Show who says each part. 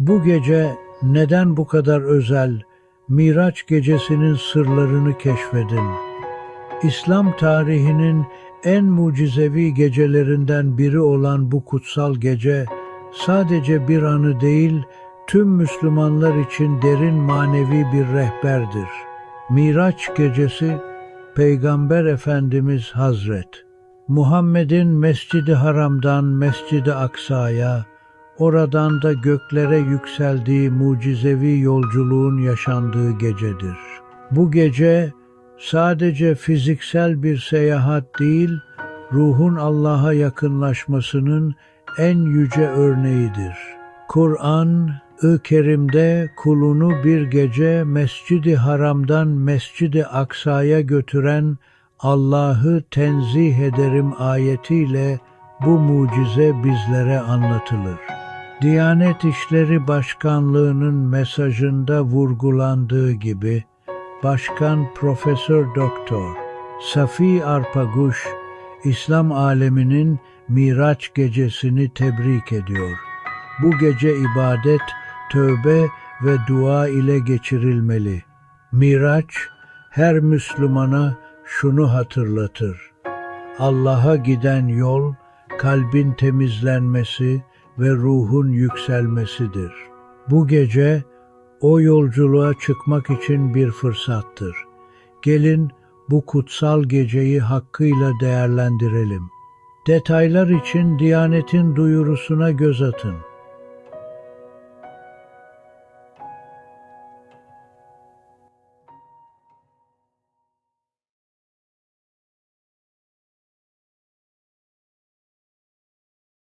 Speaker 1: Bu gece neden bu kadar özel, Miraç gecesinin sırlarını keşfedin. İslam tarihinin en mucizevi gecelerinden biri olan bu kutsal gece, sadece bir anı değil, tüm Müslümanlar için derin manevi bir rehberdir. Miraç gecesi, Peygamber Efendimiz Hazret, Muhammed'in Mescid-i Haram'dan Mescid-i Aksa'ya, oradan da göklere yükseldiği mucizevi yolculuğun yaşandığı gecedir. Bu gece sadece fiziksel bir seyahat değil, ruhun Allah'a yakınlaşmasının en yüce örneğidir. Kur'an-ı Kerim'de kulunu bir gece Mescid-i Haram'dan Mescid-i Aksa'ya götüren Allah'ı tenzih ederim ayetiyle bu mucize bizlere anlatılır. Diyanet İşleri Başkanlığı'nın mesajında vurgulandığı gibi Başkan Profesör Doktor Safi Arpaguş İslam aleminin Miraç gecesini tebrik ediyor. Bu gece ibadet, tövbe ve dua ile geçirilmeli. Miraç her Müslümana şunu hatırlatır. Allah'a giden yol kalbin temizlenmesi ve ruhun yükselmesidir. Bu gece o yolculuğa çıkmak için bir fırsattır. Gelin bu kutsal geceyi hakkıyla değerlendirelim. Detaylar için Diyanet'in duyurusuna göz atın.